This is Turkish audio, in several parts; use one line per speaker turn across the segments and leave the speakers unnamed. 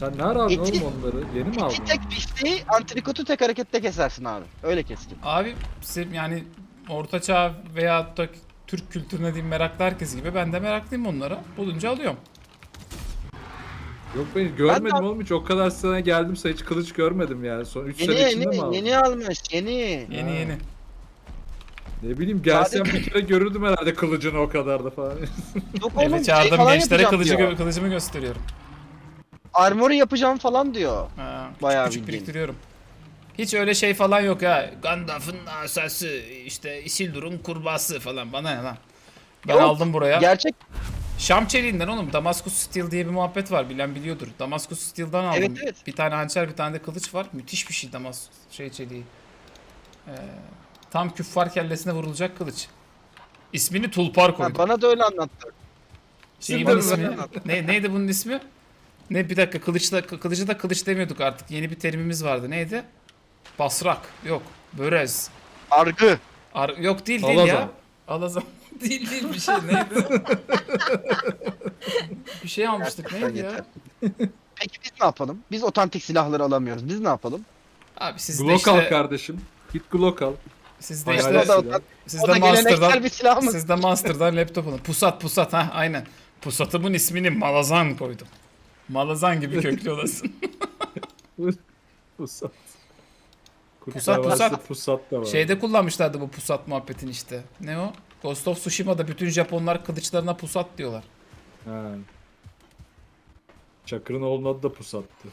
Sen ne ara aldın
Eti-
oğlum onları? Yeni mi aldın?
İki tek piştiği antrikotu tek harekette kesersin abi. Öyle keskin.
Abi se- yani ortaçağ veya da Türk kültürüne diyeyim meraklı herkes gibi ben de meraklıyım onlara. Bulunca alıyorum.
Yok ben görmedim
Ben de-
oğlum hiç o kadar sene geldim hiç kılıç görmedim yani. Son 3
Yeni
sene içinde mi
yeni
aldın?
yeni almış yeni.
Yeni
Ha.
yeni.
Ne bileyim gelsem
Sadece-
bir kere görürdüm herhalde kılıcını o kadar da falan.
Yok oğlum
Evet
şey
çağırdım
falan
gençlere
yapacağım
kılıcı
diyor.
gö- kılıcımı gösteriyorum.
Armory yapacağım falan diyor.
Ha,
Bayağı
küçük
bildiğin.
biriktiriyorum. Hiç öyle şey falan yok ha. Gandalf'ın asası, işte Isildur'un kurbağası falan. Bana ne lan? Ben
Yok,
aldım buraya.
Gerçek
Şam çeliğinden oğlum. Damaskus Steel diye bir muhabbet var. Bilen biliyordur. Damaskus Steel'dan aldım.
Evet, evet.
Bir tane hançer, bir tane de kılıç var. Müthiş bir şey Damas şey çeliği. Ee, tam küffar kellesine vurulacak kılıç. İsmini Tulpar
ha,
koydum.
bana da öyle anlattı.
Şeyin
Tabii,
ismi.
tabii.
ne, neydi bunun ismi? Ne bir dakika kılıçla kılıcı da kılıç demiyorduk artık. Yeni bir terimimiz vardı. Neydi? Basrak. Yok. Börez.
Argı.
Ar- yok değil değil
Alazan.
ya. Alazan. değil değil bir şey neydi? bir şey almıştık neydi ya?
Peki biz ne yapalım? Biz otantik silahları alamıyoruz. Biz ne yapalım?
Abi siz de
Glock al
işte
kardeşim. Git Glock al.
siz de işte
o da,
silah.
siz
o
de
da geleneksel
Master'dan
bir silah mı?
siz de Master'dan laptop alın. Pusat pusat ha aynen. Pusatımın ismini Malazan koydum. Malazan gibi köklü olasın.
Pusat.
Pusat, pusat.
Pusat da var.
Şeyde kullanmışlardı bu pusat muhabbetin işte. Ne o? Ghost of Tsushima'da bütün Japonlar kılıçlarına pusat diyorlar.
Ha. Çakır'ın oğlunun adı da Pusat'tı.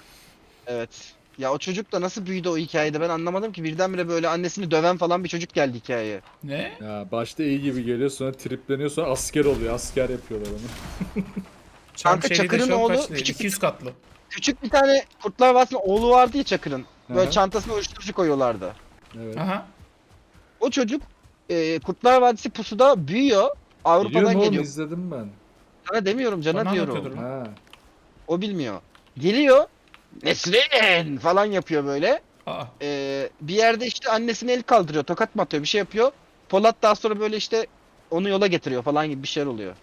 Evet. Ya o çocuk da nasıl büyüdü o hikayede ben anlamadım ki. Birdenbire böyle annesini döven falan bir çocuk geldi hikayeye.
Ne?
Ya başta iyi gibi geliyor sonra tripleniyor sonra asker oluyor. Asker yapıyorlar onu.
Kanka Çakır'ın oğlu küçük-
200 katlı.
Küçük bir tane Kurtlar Vadisi'nin oğlu vardı ya Çakır'ın. Böyle
Aha.
çantasına uyuşturucu koyuyorlardı.
Evet.
Aha.
O çocuk e, Kurtlar Vadisi pusuda büyüyor. Avrupa'dan
Biliyorum oğlum
geliyor.
izledim ben.
Sana demiyorum cana
Bana
diyorum.
Ha.
O bilmiyor. Geliyor. Nesrin falan yapıyor böyle.
Aa.
Ee, bir yerde işte annesine el kaldırıyor. Tokat mı atıyor bir şey yapıyor. Polat daha sonra böyle işte onu yola getiriyor falan gibi bir şeyler oluyor.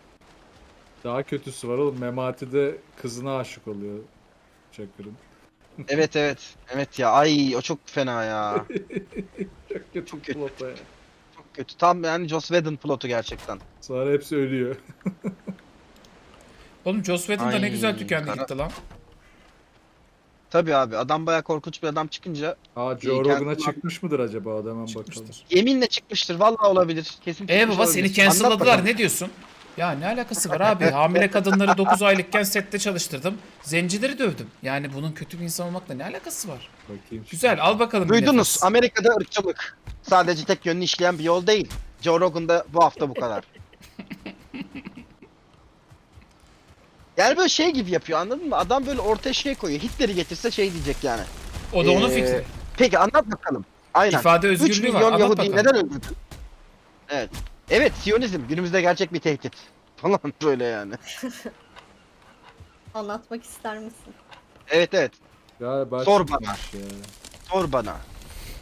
Daha kötüsü var oğlum. Memati de kızına aşık oluyor. Çakır'ın.
evet evet. Evet ya ay o çok fena ya.
Çok kötü
Çok kötü.
plot ya.
Çok kötü. Tam yani Joss Whedon plotu gerçekten.
Sonra hepsi ölüyor.
Oğlum Joss Whedon da ne güzel tükendi
kara-
gitti lan.
Tabii abi adam bayağı korkunç bir adam çıkınca
Aa Joe
İyi,
Rogan'a
kendisi-
çıkmış mıdır acaba o adamın bakalım.
Çıkmıştır.
yeminle çıkmıştır. Vallahi olabilir. Kesin
E
çıkmış
baba seni
olabilir. Anlat
cancel'ladılar
bakalım.
ne diyorsun? Ya ne alakası var abi? Hamile kadınları 9 aylıkken sette çalıştırdım. Zencileri dövdüm. Yani bunun kötü bir insan olmakla ne alakası var?
Bakayım.
Güzel al bakalım. bir
Duydunuz
nefes.
Amerika'da ırkçılık. Sadece tek yönlü işleyen bir yol değil. Joe Rogan'da bu hafta bu kadar. Yani böyle şey gibi yapıyor anladın mı? Adam böyle ortaya şey koyuyor. Hitler'i getirse şey diyecek yani.
O da onun
Ee,
fikri.
Peki anlat bakalım. Aynen.
İfade
3
özgürlüğü var.
milyon
Anlat bakalım.
neden öldürdün? Evet. Evet Siyonizm günümüzde gerçek bir tehdit. Falan böyle yani.
Anlatmak ister misin?
Evet evet.
Galiba
Sor
çıkmış
bana.
ya.
Sor bana.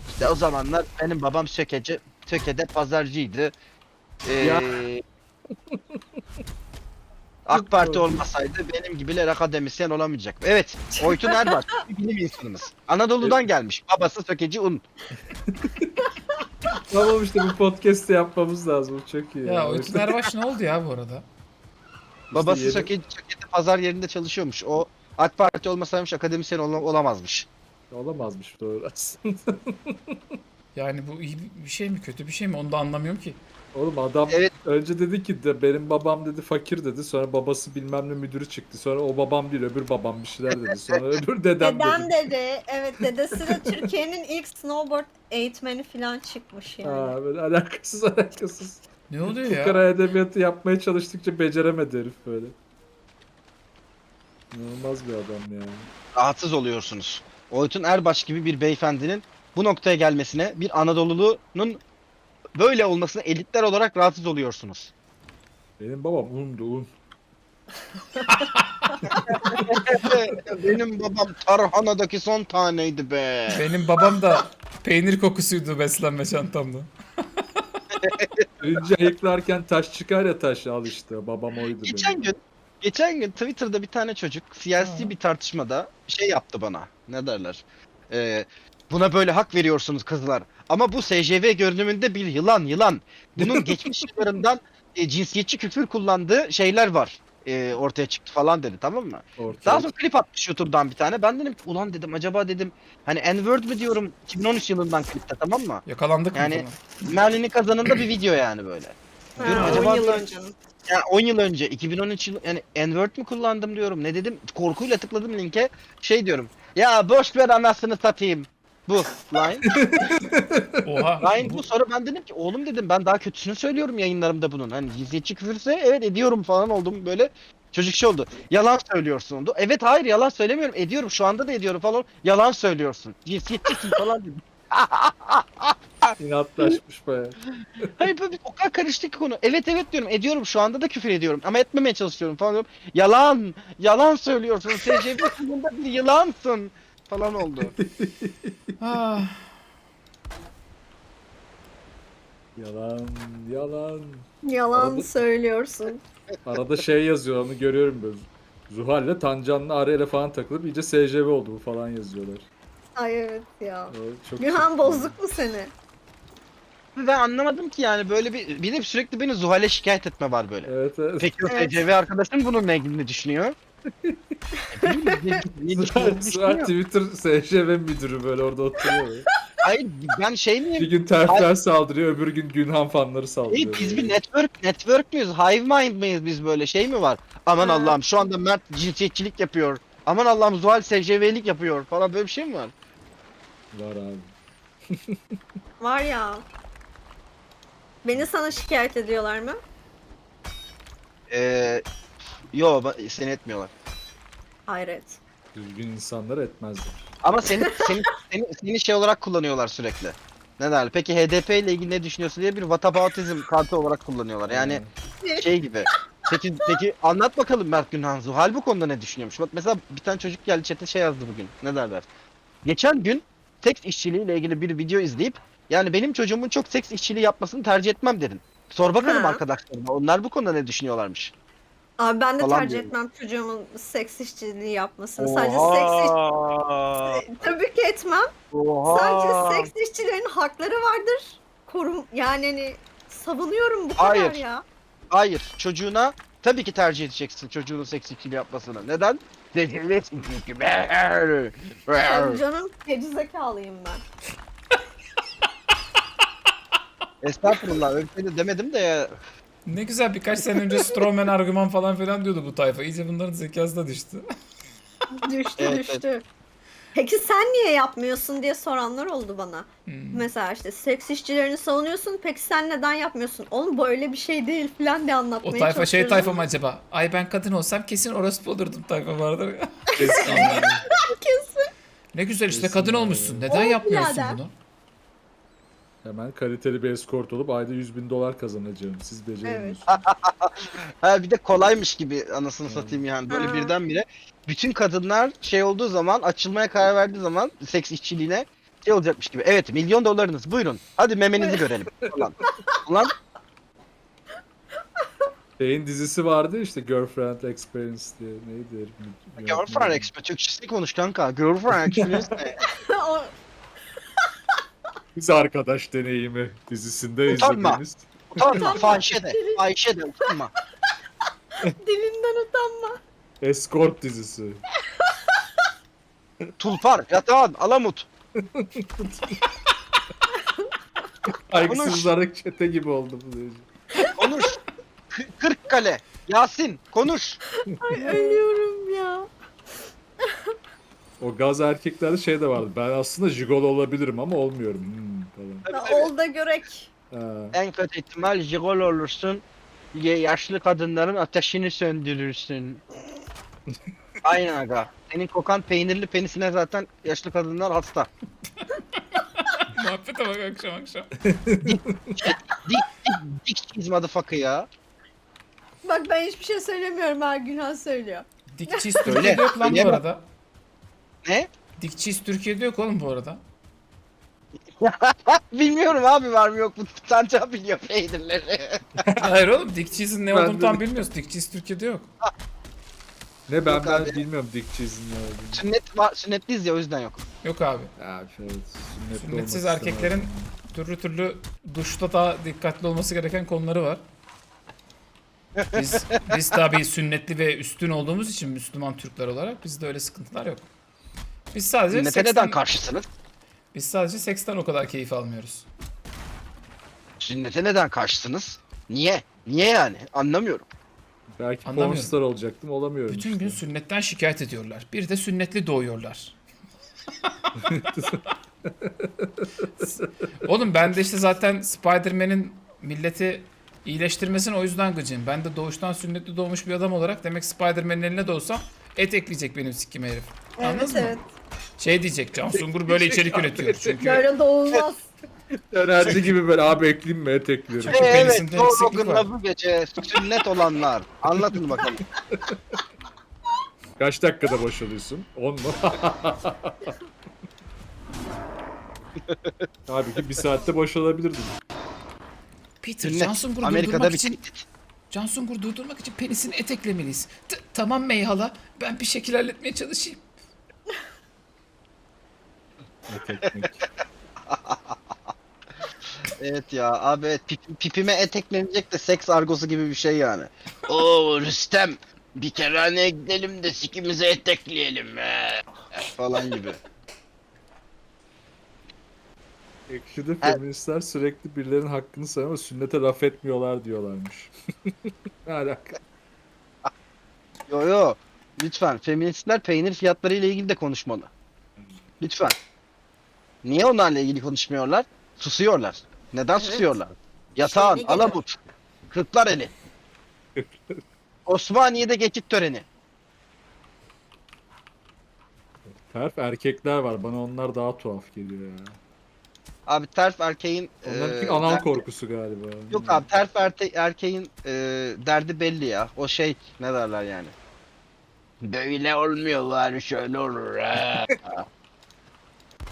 İşte o zamanlar benim babam sökece, sökede pazarcıydı. Ee,
Ya.
AK Parti olmasaydı benim gibiler akademisyen olamayacak. Evet, Oytun Erbaş, bir bilim insanımız. Anadolu'dan gelmiş. Babası sökeci un.
Tamam işte bu podcast'i yapmamız lazım. Çok iyi.
Ya Oytun Erbaş ne oldu ya bu arada?
Babası sökeci, sökede pazar yerinde çalışıyormuş. O AK Parti olmasaymış akademisyen ola- olamazmış.
Olamazmış doğru aslında.
Yani bu iyi bir şey mi kötü bir şey mi onu da anlamıyorum ki.
Oğlum adam
Evet.
önce dedi ki de benim babam dedi fakir dedi. Sonra babası bilmem ne müdürü çıktı. Sonra o babam değil öbür babam bir şeyler dedi. Sonra öbür dedem,
Dedem
dedi.
dedi. Evet dedesi de Türkiye'nin ilk snowboard eğitmeni falan çıkmış yani.
Ha, böyle alakasız alakasız.
Ne oluyor ya?
Fukara edebiyatı yapmaya çalıştıkça beceremedi herif böyle. İnanılmaz bir adam ya.
Rahatsız oluyorsunuz. Oytun Erbaş gibi bir beyefendinin bu noktaya gelmesine, bir Anadolu'nun böyle olmasına elitler olarak rahatsız oluyorsunuz.
Benim babam undu un.
Benim babam tarhanadaki son taneydi be.
Benim babam da peynir kokusuydu beslenme çantamda.
Önce ayıklarken taş çıkar ya taş al işte. Babam oydu benim.
Geçen gün Geçen gün Twitter'da bir tane çocuk siyasi
Ha.
bir tartışmada şey yaptı bana. Ne derler? Ee, buna böyle hak veriyorsunuz kızlar. Ama bu SJV görünümünde bir yılan yılan. Bunun geçmiş yıllarından e, cinsiyetçi küfür kullandığı şeyler var. e, ortaya çıktı falan dedi tamam mı?
Ortaya
Daha sonra klip atmış YouTube'dan bir tane. Ben dedim ulan dedim acaba dedim hani N-word mü diyorum 2013 yılından klipte tamam mı?
Yakalandık
Yani-
mı?
Merlin'in kazanında bir video yani böyle. Diyorum,
Ha,
acaba
10 yıl önce.
Yani 10 yıl önce 2013 yıl yani N-word mü kullandım diyorum. Ne dedim? Korkuyla tıkladım linke. Şey diyorum. Ya boş ver anasını satayım. Bu line.
Oha.
line bu. Sonra ben dedim ki oğlum dedim ben daha kötüsünü söylüyorum yayınlarımda bunun. Hani cinsiyetçi küfürse evet ediyorum falan oldum böyle. Çocuk şey oldu. Yalan söylüyorsun oldu. Evet hayır yalan söylemiyorum. Ediyorum şu anda da ediyorum falan. Yalan söylüyorsun. Cinsiyetçisin falan dedim.
inatlaşmış baya.
Hayır böyle o kadar karıştık ki konu. Evet evet diyorum ediyorum şu anda da küfür ediyorum ama etmemeye çalışıyorum falan diyorum. Yalan yalan söylüyorsun SCV kılığında bir yılansın falan oldu.
Ah,
Yalan, yalan.
Yalan
Arada-
söylüyorsun.
Arada şey yazıyor onu görüyorum böyle. Zuhal'le Tancan'la arayla falan takılıp iyice SJV oldu bu falan yazıyorlar.
Ay evet ya.
O çok
Günhan bozduk mu seni?
Ben anlamadım ki yani böyle bir bir de sürekli beni Zuhal'e şikayet etme var böyle.
Evet evet.
Peki o
Evet.
SCV arkadaşım bununla ilgili ne düşünüyor?
Zuhal
düşünüyor.
Twitter SJV müdürü böyle orada oturuyor. böyle.
Hayır ben şey
Bir
miyim?
gün terfler saldırıyor, öbür gün Günhan fanları saldırıyor.
Hey, biz bir network network müyüz? Hive mind miyiz biz böyle şey mi var? Aman
Ha.
Allah'ım şu anda Mert cinsiyetçilik yapıyor. Aman Allah'ım Zuhal SCV'lik yapıyor falan böyle bir şey mi var?
Var abi.
Var ya. Beni sana şikayet ediyorlar mı?
Ee, yo ba- seni etmiyorlar.
Hayret.
Düzgün insanlar etmezler.
Ama seni seni seni, seni şey olarak kullanıyorlar sürekli. Ne derler? Peki HDP ile ilgili ne düşünüyorsun diye bir whataboutism kartı olarak kullanıyorlar. Yani şey gibi. Peki peki anlat bakalım Mert Günhan Zuhal bu konuda ne düşünüyormuş? Bak mesela bir tane çocuk geldi chat'e şey yazdı bugün. Ne derler? Geçen gün seks işçiliği ile ilgili bir video izleyip yani benim çocuğumun çok seks işçiliği yapmasını tercih etmem dedin. Sor bakalım
Ha.
arkadaşlarıma. Onlar bu konuda ne düşünüyorlarmış?
Abi ben de
Falan
tercih
diyorum.
etmem çocuğumun seks işçiliği yapmasını. Sadece seks iş... Tabii ki etmem.
Oha!
Sadece seks işçilerin hakları vardır. Korum yani hani savunuyorum bu kadar
Hayır.
ya.
Hayır, çocuğuna tabii ki tercih edeceksin çocuğunun seks işçiliği yapmasını. Neden? Devletin çünkü.
Tabii canım geri zekalıyım ben.
Estağfurullah öyle bir şey de demedim de ya.
Ne güzel birkaç sene önce Strawman argüman falan filan diyordu bu tayfa. İyice bunların zekası da düştü.
Düştü
Evet,
düştü. Peki sen niye yapmıyorsun diye soranlar oldu bana.
Hmm.
Mesela işte seks işçilerini savunuyorsun. Peki sen neden yapmıyorsun? Oğlum bu öyle bir şey değil falan diye anlatmaya
O tayfa şey
çalışıyorum.
tayfa mı acaba? Ay ben kadın olsam kesin orospu olurdum tayfa vardır ya.
Kesin.
Ne güzel işte
Kesin
kadın olmuşsun. Neden
Oğlum
yapmıyorsun
birader.
bunu?
Hemen kaliteli bir escort olup ayda 100 bin dolar kazanacağım. Siz beceremiyorsunuz.
Ha bir de kolaymış gibi anasını satayım yani. Böyle
Ha.
birdenbire bütün kadınlar şey olduğu zaman açılmaya karar verdiği zaman seks işçiliğine şey olacakmış gibi. Evet milyon dolarınız buyurun. Hadi memenizi görelim falan. Ulan
Şeyin dizisi vardı işte Girlfriend Experience diye. Neydi? herif?
girlfriend experience. Türkçesini konuş kanka. Girlfriend experience ne?
O-
Biz arkadaş deneyimi dizisinde
Utanma.
izlediğimiz.
Utanma. Fahişe de. Fahişe de utanma.
Dilinden utanma.
Escort dizisi.
Tulpar, yatağan, alamut.
Saygısızlar çete gibi oldu bu dizi.
Konuş. K- Kırk kale. Yasin konuş.
Ay ölüyorum ya.
O gaz erkeklerde şey de vardı. Ben aslında jigolo olabilirim ama olmuyorum. Hmm, falan.
Tabii, tabii.
Ol da görek.
Ha.
En kötü ihtimal jigol olursun. Ya- Yaşlı kadınların ateşini söndürürsün. Aynen aga. Senin kokan peynirli penisine zaten yaşlı kadınlar hasta.
Muhabbete bak akşam akşam.
Dik, dik, dik cheese motherfucker ya.
Bak ben hiçbir şey söylemiyorum her Günhan söylüyor.
Dick Cheese Türkiye'de yok lan bu
Öyle mi?
arada.
Ne?
Cheese Türkiye'de yok oğlum bu arada.
Bilmiyorum abi var mı yok mu? Sanca biliyor peynirleri.
Hayır oğlum Cheese'in ne
Ben
olduğunu
de-
tam bilmiyoruz. Cheese Türkiye'de yok.
Ne ben
Yok
ben
abi.
bilmiyorum dik cheese'in ne olduğunu.
Sünnet var, sünnetliyiz ya o yüzden yok.
Yok abi.
Ya evet
Sünnetsiz
olmak
erkeklerin
istemem.
türlü türlü duşta daha dikkatli olması gereken konuları var. Biz, biz tabii sünnetli ve üstün olduğumuz için Müslüman Türkler olarak bizde öyle sıkıntılar yok. Biz sadece
Sünnete
seksten,
neden karşısınız?
biz sadece seksten o kadar keyif almıyoruz.
Sünnete neden karşısınız? Niye? Niye yani? Anlamıyorum.
Belki pornstar olacaktım olamıyorum
Bütün
işte.
gün sünnetten şikayet ediyorlar. Bir de sünnetli doğuyorlar. Oğlum ben de işte zaten Spider-Man'in milleti iyileştirmesine o yüzden gıcığım. Ben de doğuştan sünnetli doğmuş bir adam olarak demek Spider-Man'in eline doğsam et ekleyecek benim sikim herif.
Evet
Anladın mı? Şey diyecek Can Sungur böyle içerik üretiyor çünkü.
Böyle de olmaz.
Dönerci gibi böyle abi ekleyeyim mi et ekliyorum.
Çünkü
evet,
penisinde
Joe
eksiklik var.
Rogan'la bu gece sünnet olanlar. Anlatın bakalım.
Kaç dakikada boşalıyorsun? 10 mu? Halbuki bir saatte boşalabilirdim.
Peter
Sünnet.
Can Sungur'u
Amerika'da
durdurmak
bir
için Can Sungur'u durdurmak için penisine et eklemeliyiz. T- tamam Meyhala ben bir şekil halletmeye çalışayım.
Et ekmek.
Evet ya abi evet, pip- pipime et eklenecek de seks argosu gibi bir şey yani. Oo Rüstem bir kerhaneye gidelim de sikimize et ekleyelim he. falan gibi.
Ekşi'de feministler sürekli birilerinin hakkını sayıyor ama sünnete laf etmiyorlar diyorlarmış. ne alaka?
Yo yo lütfen feministler peynir fiyatları ile ilgili de konuşmalı. Lütfen. Niye onlarla ilgili konuşmuyorlar? Susuyorlar. Neden
Evet.
susuyorlar? Yatağın,
Şöyle geliyor.
alamut, kırklar eli. Osmaniye'de geçit töreni.
Terf erkekler var. Bana onlar daha tuhaf geliyor ya.
Abi terf erkeğin...
Onların
eee,
anal korkusu galiba.
Yok abi terf erte- erkeğin eee, derdi belli ya. O şey ne derler yani. Böyle olmuyorlar şöyle olur ha.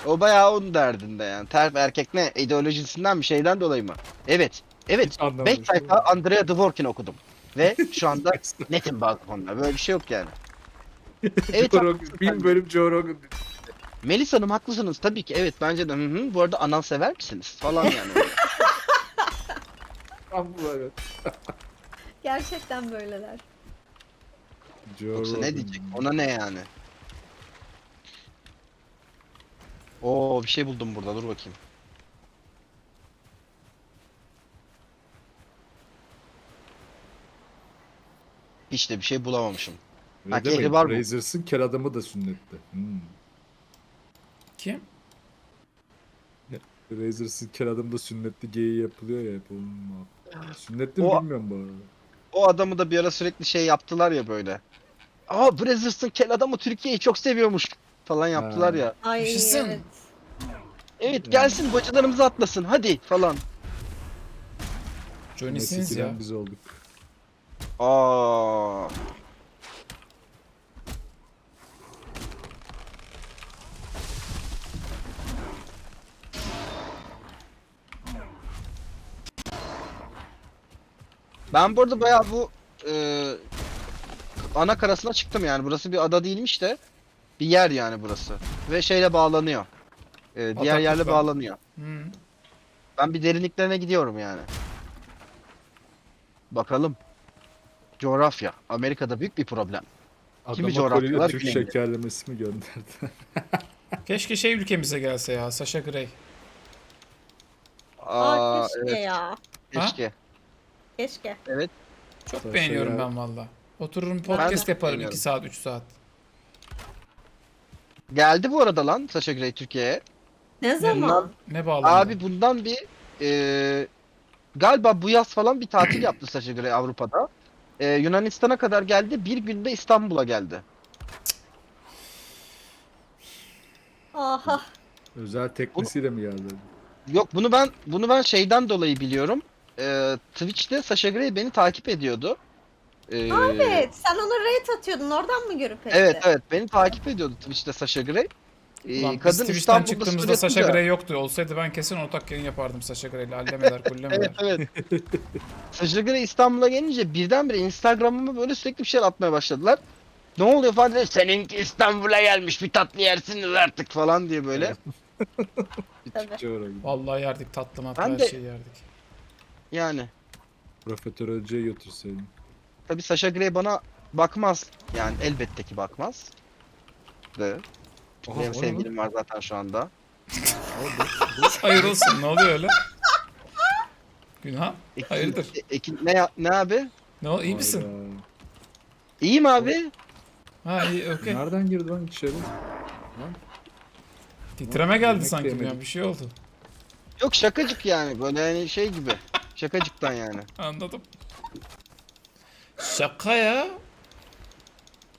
o bayağı onun derdinde yani. Terf erkek ne? İdeolojisinden bir şeyden dolayı mı? Evet. Evet.
Hiç anlamadım.
5 sayfa Andrea Dworkin okudum. Ve şu anda netim bazı konuda. Böyle bir şey yok yani. Evet,
Joe Rogan-
haklısın
bin bölüm Joe Rogan.
Melis Hanım haklısınız tabii ki. Evet bence de. Hı hı. Bu arada anal sever misiniz? Falan yani.
Tam bu evet.
Gerçekten böyleler.
Joe
Yoksa
Rogan.
ne diyecek? Ona ne yani? Oo bir şey buldum burada. Dur bakayım. Hiç de bir şey bulamamışım.
Öyle
Ha,
demeyin.
kehribar bu.
Razors'ın kel adamı da sünnette. Hmm.
Kim?
Razors'ın kel adamı da sünnetli geyiği yapılıyor ya hep onun muhabbeti. Sünnetli mi
O-
bilmiyorum bu arada.
O adamı da bir ara sürekli şey yaptılar ya böyle. Aa Brazzers'ın kel adamı Türkiye'yi çok seviyormuş falan yaptılar
Ha.
ya.
Ay
Yaşasın.
evet.
Evet gelsin bacılarımızı atlasın hadi falan.
Johnny
Ne
Sins ya.
biz olduk.
Aa. Ben burada bayağı bu e, ana karasına çıktım yani. Burası bir ada değilmiş de bir yer yani burası. Ve şeyle bağlanıyor. E, diğer
Ataklık
yerle
var.
bağlanıyor.
Hmm.
Ben bir derinliklerine gidiyorum yani. Bakalım. Coğrafya. Amerika'da büyük bir problem. Kimi
Adama
coğrafyalar
Kore'de Türk
bilmiyorum.
şekerlemesi mi gönderdi?
Keşke şey ülkemize gelse ya. Sasha Grey.
Aa,
Aa, keşke
evet,
ya.
keşke.
Keşke.
Çok
Sasha
beğeniyorum
ya.
ben valla. Otururum podcast yaparım
beğeniyorum.
2 saat 3 saat.
Geldi bu arada lan Sasha Grey Türkiye'ye.
Ne zaman?
Ne bağlı?
Abi bundan bir e, galiba bu yaz falan bir tatil yaptı Sasha Grey Avrupa'da. E, Yunanistan'a kadar geldi. Bir günde İstanbul'a geldi.
Aha.
Özel teknesiyle mi geldi?
Yok bunu ben bunu ben şeyden dolayı biliyorum. E, Twitch'te Sasha Grey beni takip ediyordu. E,
Evet. Sen ona rate atıyordun. Oradan mı görüp etti?
Evet evet beni takip ediyordu Twitch'te Sasha Grey. Ee,
Ulan biz
kadın
Twitch'ten
İstanbul'da
çıktığımızda
story
Sasha Grey yoktu. Olsaydı ben kesin ortak yayın yapardım Sasha Grey'le. Allemeler, kullemeler.
Evet evet. Sasha Grey İstanbul'a gelince birdenbire Instagram'ıma böyle sürekli bir şeyler atmaya başladılar. ne oluyor falan diye seninki İstanbul'a gelmiş bir tatlı yersiniz artık falan diye böyle.
Tabii.
Gibi.
Vallahi yerdik tatlı matlı
Ben
her
de-
şeyi yerdik.
Yani
Profetör Hoca'yı götürseydin.
Tabi Sasha Grey bana bakmaz. Yani elbette ki bakmaz. Ve
Aha,
benim sevgilim var zaten şu anda.
Hayır olsun ne oluyor öyle? Günah.
Ekin,
Hayırdır?
e- Ekin, ne, ya- ne abi?
Ne o iyi misin?
Hayda.
İyiyim abi.
Ha iyi okey.
Nereden girdi lan içeri?
Titreme geldi
Yemek
sanki
yemedik.
ya bir şey oldu.
Yok şakacık yani böyle hani şey gibi. Şakacıktan yani.
Anladım. Şaka ya.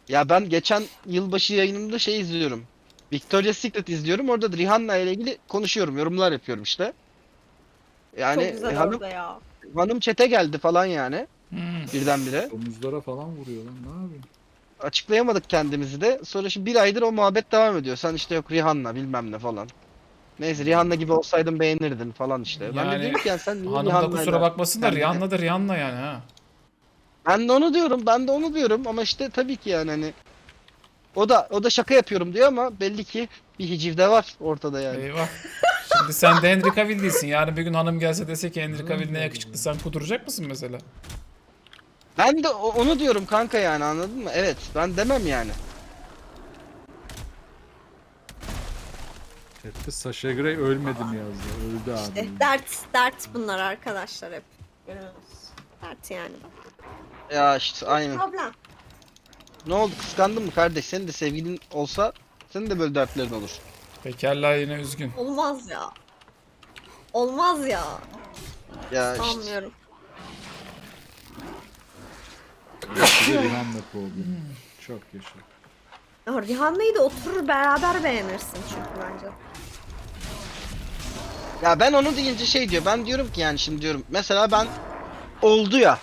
Ya ben geçen yılbaşı yayınımda şey izliyorum. Victoria's Secret izliyorum. Orada da Rihanna ile ilgili konuşuyorum. Yorumlar yapıyorum işte. Yani
Çok güzel
e, hanım,
orada ya.
hanım çete geldi falan yani.
Hmm.
Birdenbire.
Omuzlara falan vuruyor lan ne yapayım?
Açıklayamadık kendimizi de. Sonra şimdi bir aydır o muhabbet devam ediyor. Sen işte yok Rihanna bilmem ne falan. Neyse Rihanna gibi olsaydın beğenirdin falan işte. ben de
Yani
dedim ki yani sen niye
Hanım da
Rihanna'yla-
kusura bakmasın da
kendine-
Rihanna da Rihanna yani ha.
Ben de onu diyorum. Ben de onu diyorum ama işte tabii ki yani hani o da o da şaka yapıyorum diyor ama belli ki bir hiciv de var ortada yani.
Eyvah. Şimdi sen de Henry Cavill değilsin. Yarın bir gün hanım gelse dese ki Henry Cavill ne yakışıklı sen kuduracak mısın mesela?
Ben de o- onu diyorum kanka yani anladın mı? Evet ben demem yani.
Chatte Sasha Grey ölmedi mi yazdı? Öldü abi.
İşte dert, dert bunlar arkadaşlar hep. Dert yani.
Ya işte aynen.
Problem.
Ne oldu kıskandın mı kardeş? Senin de sevgilin olsa senin de böyle dertlerin olur.
Pekerler yine üzgün.
Olmaz ya. Olmaz ya.
Ya işte.
Sanmıyorum.
Bir de Rihanna problemi. Çok yaşa.
Ya Rihanna'yı da oturur beraber beğenirsin çünkü bence.
Ya ben onu deyince şey diyor. Ben diyorum ki yani şimdi diyorum. Mesela ben oldu ya.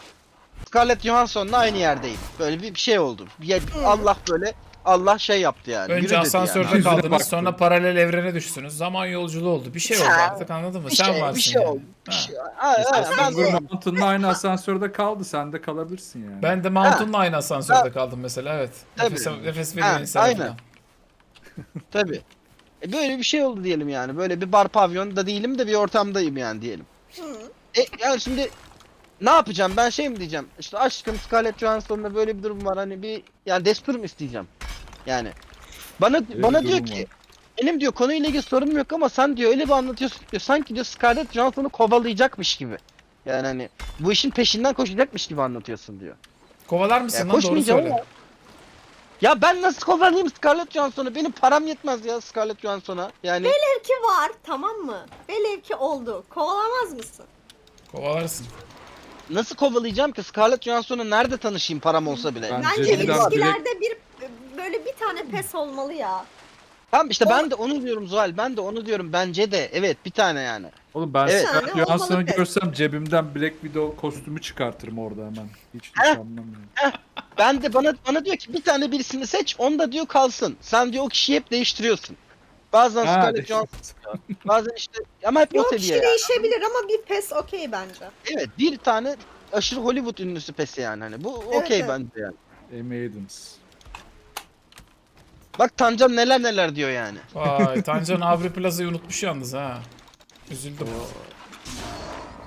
Scarlett Johansson'la aynı yerdeyim. Böyle bir, şey oldu. Bir, Allah böyle Allah şey yaptı yani. Yürü
Önce
dedi
asansörde
yani.
Kaldınız
baktım.
sonra paralel evrene düştünüz. Zaman yolculuğu oldu. Bir şey oldu
Ha,
artık anladın mı?
Bir
sen
şey,
varsın
bir şey
yani.
oldu. Bir
Ha.
şey. Ha, ha, ben
Silver
de,
Mountain'la aynı asansörde kaldı. Sen de kalabilirsin yani.
Ben de Mountain'la aynı asansörde kaldım mesela evet.
Tabii.
Nefes, nefes veriyor
Ha,
insana
aynen.
falan.
tabii. E böyle bir şey oldu diyelim yani. Böyle bir bar pavyonda değilim de bir ortamdayım yani diyelim. E yani şimdi ne yapacağım? Ben şey mi diyeceğim? İşte aşkım Scarlett Johansson'da böyle bir durum var. Hani bir yani destur mu isteyeceğim? Yani bana
Öyle
bana diyor ki
var.
benim diyor konuyla ilgili sorunum yok ama sen diyor öyle bir anlatıyorsun diyor. Sanki diyor Scarlett Johansson'u kovalayacakmış gibi. Yani hani bu işin peşinden koşacakmış gibi anlatıyorsun diyor.
Kovalar mısın
Ya
lan doğru
koşmayacağım
söyle.
ama. Ya ben nasıl kovalayayım Scarlett Johansson'u? Benim param yetmez ya Scarlett Johansson'a. Yani
Velev ki var tamam mı? Velev ki oldu. Kovalamaz mısın?
Kovalarsın.
Nasıl kovalayacağım ki Scarlett Johansson'u nerede tanışayım param olsa bile?
Ben-
Bence
Cebimden
ilişkilerde bir böyle bir tane pes olmalı ya.
Tamam işte ben de onu diyorum Zuhal. Ben de onu diyorum. Bence de evet bir tane yani.
Oğlum ben
Evet.
Scarlett
Yani
Johansson'u
olmalı
görsem cebimden Black Widow kostümü çıkartırım orada hemen. Hiç
Heh.
düşünmem yani.
Ben de bana bana diyor ki bir tane birisini seç. Onu da diyor kalsın. Sen diyor o kişiyi hep değiştiriyorsun. Bazen
Ha,
Scarlett
de-
Johansson, bazen işte ama hep o
Yok
seviye.
kişi
yani.
değişebilir ama bir pes okey bence.
Evet bir tane aşırı Hollywood ünlüsü pesi yani hani. Bu okey
evet.
bence yani.
Amy Adams.
Bak Tancan neler neler diyor yani.
Vay Tancan Avri Plaza'yı unutmuş yalnız ha. Üzüldüm.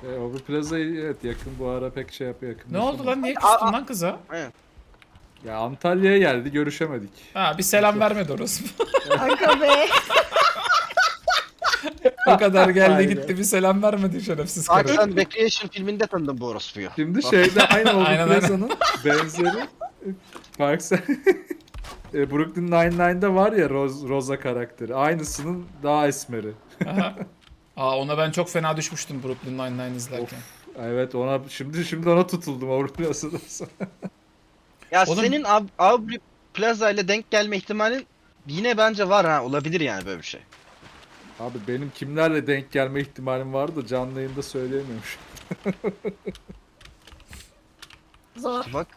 Şey, Aubrey Plaza'yı evet yakın bu ara pek şey yapıyor yakın.
Ne oldu lan niye küstün lan kıza?
Ya Antalya'ya geldi görüşemedik.
Ha bir selam vermedi orası.
Aga be.
o kadar geldi
Aynen.
gitti bir selam vermedi şerefsiz karı.
and Recreation filminde tanıdım bu orospuyu.
Şimdi şeyde aynı
Aynen,
Aubrey
aynen.
Plaza'nın benzeri Parks e, Brooklyn Nine-Nine'da var ya Rose, Rosa karakteri. Aynısının daha esmeri.
Aha. Aa ona ben çok fena düşmüştüm Brooklyn Nine-Nine izlerken.
Evet ona şimdi şimdi ona tutuldum sonra.
Ya
Oğlum-
senin Ab- Aubrey Plaza ile denk gelme ihtimalin yine bence var ha olabilir yani böyle bir şey.
Abi benim kimlerle denk gelme ihtimalim vardı da canlı yayında söyleyemiyorum.
Zor.
Bak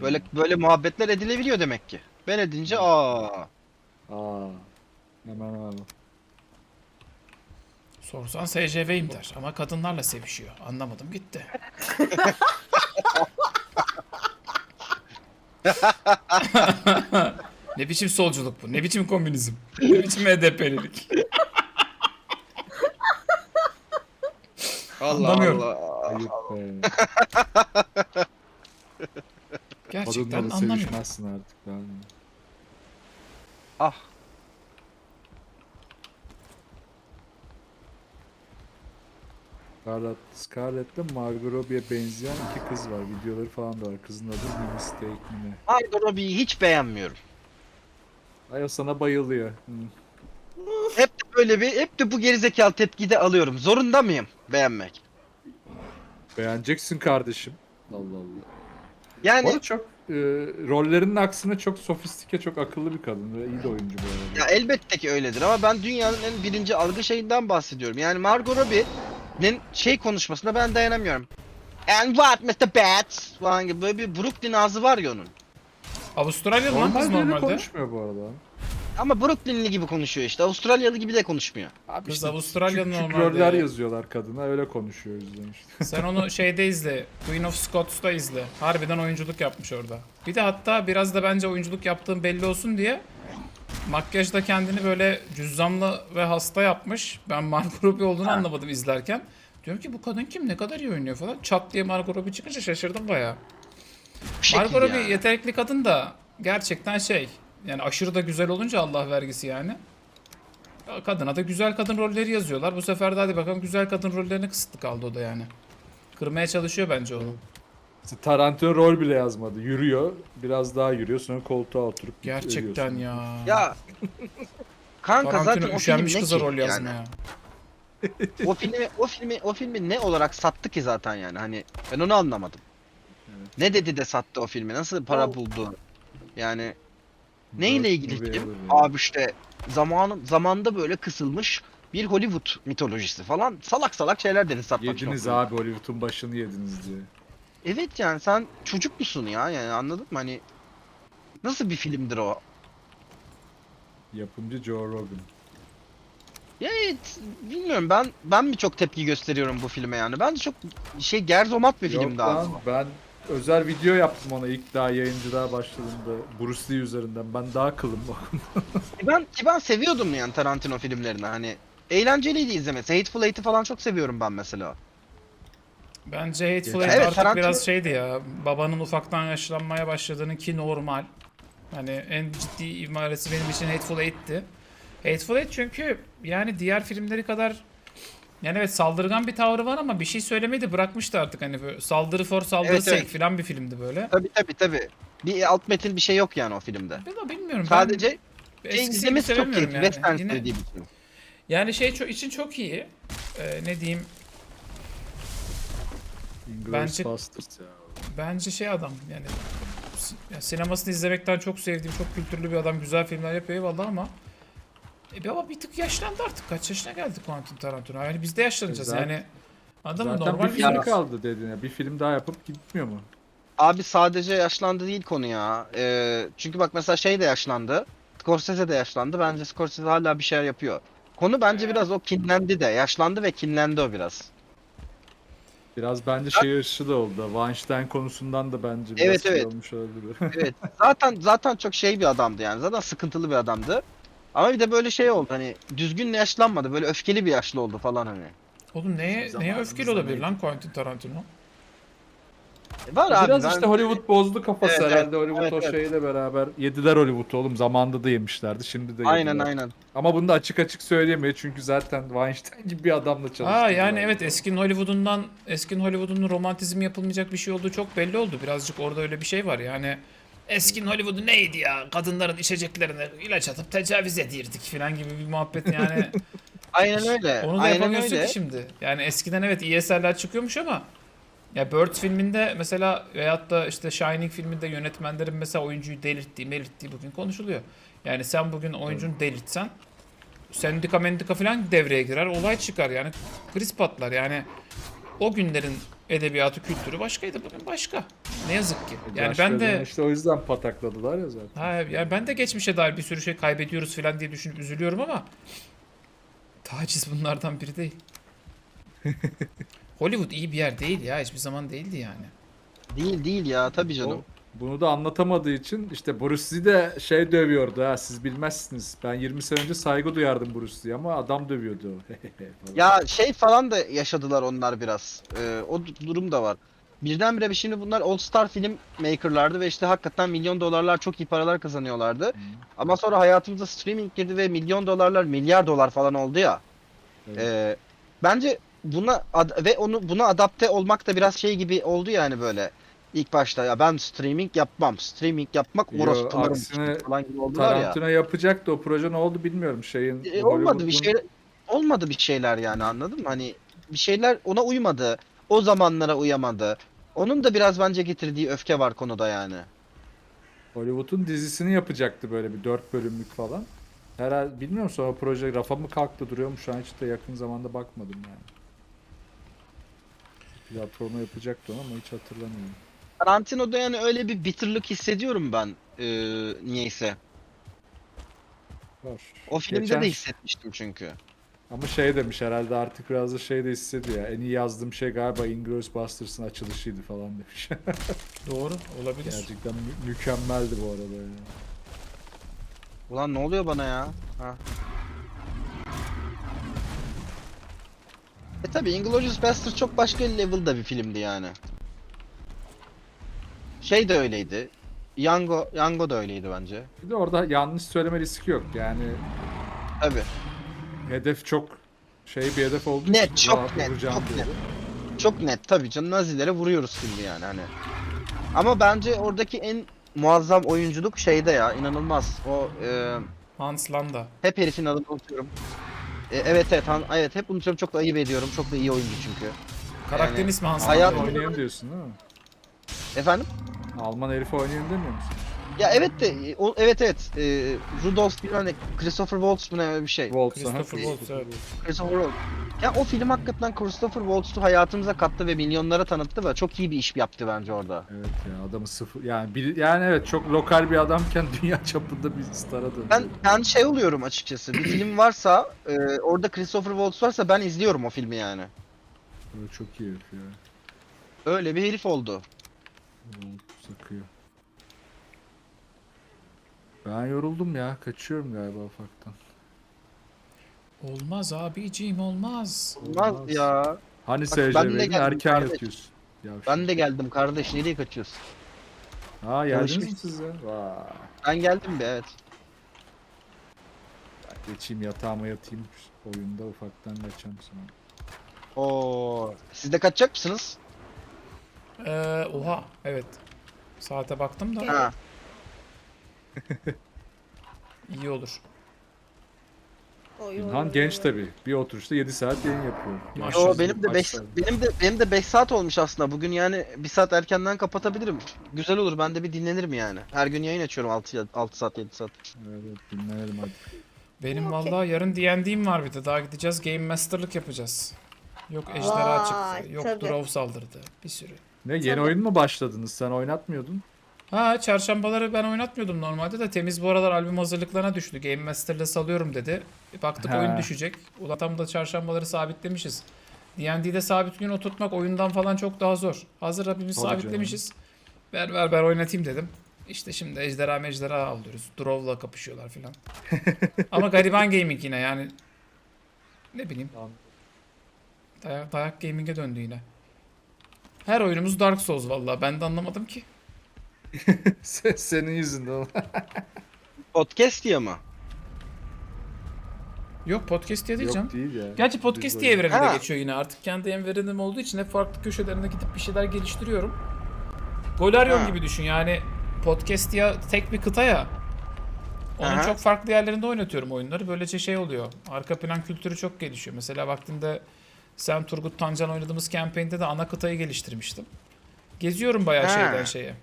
böyle böyle muhabbetler edilebiliyor demek ki. Ben edince aa
Aa. Hemen abi.
Sorsan SCV'yim der ama kadınlarla sevişiyor. Anlamadım gitti. ne biçim solculuk bu? Ne biçim komünizm? Ne biçim HDP'lilik?
Allah
Anlamıyorum.
Allah.
Ayıp be.
Gerçekten
Kadınlarla
anlamıyorum.
sevişmezsin artık. Yani.
Ah.
Scarlett, Scarlett'le Margot Robbie'ye benzeyen iki kız var. Videoları falan da var. Kızın adı Mimi Steak mi ne?
Margot Robbie'yi hiç beğenmiyorum.
Ay o sana bayılıyor. Hı.
Hep de böyle bir hep de bu gerizekalı tepkiyi de alıyorum. Zorunda mıyım beğenmek?
Beğeneceksin kardeşim. Allah Allah. Bu
Yani
arada çok e, rollerinin aksine çok sofistike, çok akıllı bir kadın ve iyi de oyuncu bu arada.
ya elbette ki öyledir ama ben dünyanın en birinci algı şeyinden bahsediyorum. Yani Margot Robbie'nin şey konuşmasına ben dayanamıyorum. And what Mr. Bats falan gibi böyle bir Brooklyn ağzı var ya onun.
Avustralyalı lan kız
Normalde öyle
normalde.
konuşmuyor bu arada.
Ama Brooklynli gibi konuşuyor işte. Avustralyalı gibi de konuşmuyor.
Abi
Kız Avustralyalı
küçük, küçük
normalde.
roller yazıyorlar kadına öyle konuşuyor yüzden işte.
Sen onu şeyde izle. Queen of Scots'ta izle. Harbiden oyunculuk yapmış orada. Bir de hatta biraz da bence oyunculuk yaptığım belli olsun diye makyajda kendini böyle cüzzamlı ve hasta yapmış. Ben Margot Robbie olduğunu anlamadım izlerken. Diyorum ki bu kadın kim ne kadar iyi oynuyor falan. Çat diye Margot Robbie çıkınca şaşırdım bayağı.
Bu şekil
Margot Robbie yetenekli kadın da gerçekten şey. Yani aşırı da güzel olunca Allah vergisi yani. Ya Kadına da güzel kadın rolleri yazıyorlar. Bu sefer de hadi bakalım güzel kadın rollerine kısıtlı kaldı o da yani. Kırmaya çalışıyor bence onu.
İşte Tarantino rol bile yazmadı. Yürüyor, biraz daha yürüyor sonra koltuğa oturup
Gerçekten
ölüyor
ya.
Ya Kanka zaten
Tarantino
o film
üşenmiş
ne
kıza
ki?
rol
Yani
yazmaya.
o filmi o filmi o filmi ne olarak sattı ki zaten yani hani ben onu anlamadım.
Evet.
Ne dedi de sattı o filmi? Nasıl para
O-
buldu? Yani. Neyle ilgili film? Abi işte zamanın zamanda böyle kısılmış bir Hollywood mitolojisi falan salak salak şeyler dedi satmak
Yediniz abi Hollywood'un başını yediniz diye.
Evet yani sen çocuk musun ya yani anladın mı hani nasıl bir filmdir o?
Yapımcı Joe Rogan.
Ya evet, bilmiyorum ben ben mi çok tepki gösteriyorum bu filme yani? Bence çok şey gerzomat bir
Yok
filmdi
lan,
abi.
ben özel video yaptım ona ilk daha yayıncılığa başladığımda Bruce Lee üzerinden. Ben daha kılım
Ki ben ki ben seviyordum yani Tarantino filmlerini hani eğlenceliydi izlemesi. Hateful Eight'i falan çok seviyorum ben mesela.
Bence Hateful
Evet,
Eight artık
Tarantino-
biraz şeydi ya. Babanın ufaktan yaşlanmaya başladığını ki normal. Hani en ciddi imaresi benim için Hateful Eight'ti. Hateful Eight çünkü yani diğer filmleri kadar yani evet saldırgan bir tavrı var ama bir şey söylemeyi de bırakmıştı artık hani böyle saldırı for saldırı
Evet, evet.
falan bir filmdi böyle.
Tabi tabi tabi. Bir alt metin bir şey yok yani o filmde.
Ben de bilmiyorum.
Sadece
ben
izlemesi çok keyifli.
yani.
Western
Yine-
sevdiğim için.
yani şey çok, için çok iyi. Ee, ne diyeyim? Bence-. Bence şey adam yani si- ya sinemasını izlemekten çok sevdiğim, çok kültürlü bir adam. Güzel filmler yapıyor eyvallah ama e bir ama bir tık yaşlandı artık. Kaç yaşına geldi Quentin Tarantino? Yani biz de yaşlanacağız
Zaten-
yani. Adam
Zaten
normal
bir
bir
film
film.
kaldı dedin ya. Bir film daha yapıp gitmiyor mu?
Abi sadece yaşlandı değil konu ya. Ee, çünkü bak mesela şey de yaşlandı. Scorsese de yaşlandı. Bence Scorsese hala bir şeyler yapıyor. Konu bence biraz o kinlendi de. Yaşlandı ve kinlendi o biraz.
Biraz bence şey ışığı da oldu. Weinstein konusundan da bence biraz
Evet,
şey
evet.
olmuş olabilir.
Evet. Zaten zaten çok şey bir adamdı yani. Zaten sıkıntılı bir adamdı. Ama bir de böyle şey oldu hani düzgün yaşlanmadı. Böyle öfkeli bir yaşlı oldu falan hani.
Oğlum neye,
Bizim
neye
zamanımızda
öfkeli olabilir
neydi?
lan Quentin Tarantino?
E Var abi.
Biraz
ben-
işte Hollywood bozdu kafası
Evet,
herhalde. Hollywood
evet,
o
evet.
şeyle beraber yediler Hollywood oğlum. Zamanında da yemişlerdi. Şimdi de yediler.
Aynen aynen.
Ama bunu da açık açık söyleyemiyor çünkü zaten Weinstein gibi bir adamla çalıştı.
Aa yani evet eskin Hollywood'undan eskin Hollywood'un romantizm yapılmayacak bir şey olduğu çok belli oldu. Birazcık orada öyle bir şey var yani. Eskin Hollywood'u neydi ya? Kadınların içeceklerine ilaç atıp tecavüz edirdik falan gibi bir muhabbet yani.
Aynen öyle.
Onu da
aynen
yapamıyorsun
öyle.
ki şimdi. Yani eskiden evet iyi eserler çıkıyormuş ama ya Bird filminde mesela veyahut da işte Shining filminde yönetmenlerin mesela oyuncuyu delirttiği, melirttiği bugün konuşuluyor. Yani sen bugün oyuncunu delirtsen sendika mendika falan devreye girer, olay çıkar yani kriz patlar yani o günlerin edebiyatı, kültürü başkaydı bugün başka. Ne yazık ki. Yani ben de
işte o yüzden patakladılar ya zaten.
Ha, yani ben de geçmişe dair bir sürü şey kaybediyoruz falan diye düşünüp üzülüyorum ama taciz bunlardan biri değil. Hollywood iyi bir yer değil ya hiçbir zaman değildi yani.
Değil değil ya tabii canım.
Bunu da anlatamadığı için işte Bruce Lee de şey dövüyordu ha siz bilmezsiniz. Ben 20 sene önce saygı duyardım Bruce Lee'ye ama adam dövüyordu.
Ya şey falan da yaşadılar onlar biraz. Ee, o du- durum da var. Birdenbire bir şimdi bunlar All Star film makerlardı ve işte hakikaten milyon dolarlar çok iyi paralar kazanıyorlardı. Ama sonra hayatımıza streaming girdi ve milyon dolarlar milyar dolar falan oldu ya.
Evet.
Ee, bence buna ve onu buna adapte olmak da biraz şey gibi oldu yani böyle. İlk başta ya ben streaming yapmam. Streaming yapmak orospularım
aksine
falan gibi oldular ya.
Tarantino yapacaktı o proje ne oldu bilmiyorum şeyin.
E, olmadı bir şeyler olmadı bir şeyler yani anladın mı? Hani bir şeyler ona uymadı. O zamanlara uyamadı. Onun da biraz bence getirdiği öfke var konuda yani.
Hollywood'un dizisini yapacaktı böyle bir 4 bölümlük falan. Herhalde bilmiyorum sonra proje rafa mı kalktı duruyor mu şu an hiç de yakın zamanda bakmadım yani. Platforma yapacaktı onu ama hiç hatırlamıyorum.
Tarantino'da yani öyle bir bitterlık hissediyorum ben e, niyeyse.
Var.
O filmde
Geçen-
de hissetmiştim çünkü.
Ama şey demiş herhalde artık biraz da şey de hissediyor ya. En iyi yazdığım şey galiba Inglourious Basterds'ın açılışıydı falan demiş.
Doğru olabilir.
Gerçekten mü- mükemmeldi bu arada ya.
Ulan ne oluyor bana ya? Ha. E tabi Inglourious Basterds çok başka level'da bir filmdi yani. Şey de öyleydi. Yango, Yango da öyleydi bence.
Bir de orada yanlış söyleme riski yok yani
Tabi.
hedef çok şey bir hedef olduğu
Net,
için
çok net, çok
diyor.
net. Çok net tabii canım Nazilere vuruyoruz şimdi yani hani. Ama bence oradaki en muazzam oyunculuk şeyde ya inanılmaz. O e,
Hans Landa.
hep herifin adını unutuyorum. E, evet evet han- evet hep unutuyorum çok da ayıp ediyorum. Çok da iyi oyuncu çünkü.
Karakterin
Yani
ismi Hans Landa.
Oynayan diyorsun değil mi?
Efendim?
Alman herifi oynayan demiyor musun?
Ya evet de o, evet evet e, Rudolph bir hani Christopher Waltz mu ne öyle bir şey.
Waltz, aha,
Christopher Waltz, evet.
Christopher Waltz. Ya o film hakikaten Christopher Waltz'u hayatımıza kattı ve milyonlara tanıttı ve çok iyi bir iş yaptı bence orada.
Evet ya adamı sıfır yani bir, yani evet çok lokal bir adamken dünya çapında bir star'a döndü.
Ben ben şey oluyorum açıkçası. Bir film varsa, e, orada Christopher Waltz varsa ben izliyorum o filmi yani.
Böyle çok iyi herif ya.
Öyle bir herif oldu.
Akıyor. Ben yoruldum ya. Kaçıyorum galiba ufaktan.
Olmaz abiciğim olmaz.
Olmaz
Olmaz.
ya.
Hani
Bak, ben de
SCV'de
geldim
erken
kardeş.
yatıyorsun. Ya
Ben de geldim kardeş. Nereye kaçıyorsun?
Ha geldiniz mi siz ya? Vay.
Ben geldim be evet.
Ben geçeyim yatağıma yatayım. Oyunda ufaktan kaçacağım sonra.
Oo. Siz de kaçacak mısınız?
Ee, oha evet. Saate baktım da
Ha.
iyi olur.
Oy, oy,
İlhan genç
oy.
tabi. Bir oturuşta 7 saat yayın yapıyor.
Maşallah.
Yo benim de
kaç
5
saat?
benim de benim de 5 saat olmuş aslında. Bugün yani bir saat erkenden kapatabilirim. Güzel olur. Ben de bir dinlenirim yani. Her gün yayın açıyorum 6 6 saat 7 saat.
Evet, dinlenelim hadi.
Benim
Okey.
vallahi yarın D&D'm var bir de. Daha gideceğiz Game Master'lık yapacağız. Yok ejderha
Vay,
çıktı. Yok
tabii.
Drove saldırdı. Bir sürü.
Ne yeni
Tabii.
oyun mu başladınız? Sen oynatmıyordun.
Ha çarşambaları ben oynatmıyordum normalde de Temiz bu aralar albüm hazırlıklarına düştü. Game Master'la salıyorum dedi. Baktık
Ha.
oyun düşecek. Ulan tam da çarşambaları sabitlemişiz. D&D'de sabit gün oturtmak oyundan falan çok daha zor. Hazır hepimiz
Tabii
sabitlemişiz. Ver ver ver oynatayım dedim. İşte şimdi ejderha mejderha alıyoruz. Drov'la kapışıyorlar filan. Ama gariban gaming yine yani. Ne bileyim. Dayak, dayak gaming'e döndü yine. Her oyunumuz Dark Souls vallahi ben de anlamadım ki.
Se- Senin yüzünden.
Podcast diye mi?
Yok podcast diye değil canım.
Yok değil ya.
Gerçi podcast
Biz
diye
böyle-
evreninde
Ha.
geçiyor yine artık. Kendi evrenim olduğu için hep farklı köşelerine gidip bir şeyler geliştiriyorum. Golarion
Ha.
gibi düşün yani podcast ya tek bir kıta ya. Onun
Aha.
çok farklı yerlerinde oynatıyorum oyunları. Böylece şey oluyor. Arka plan kültürü çok gelişiyor. Mesela vaktinde sen Turgut Tancan oynadığımız campaign'de de ana kıtayı geliştirmiştim. Geziyorum bayağı
Ha.
şeyden şeye.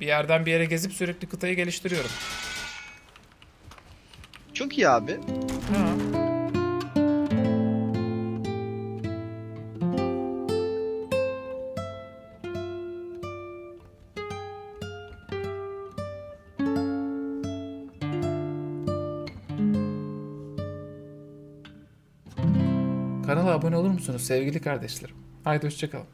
Bir yerden bir yere gezip sürekli kıtayı geliştiriyorum.
Çok iyi abi.
Ha. Musunuz sevgili kardeşlerim? Haydi hoşçakalın.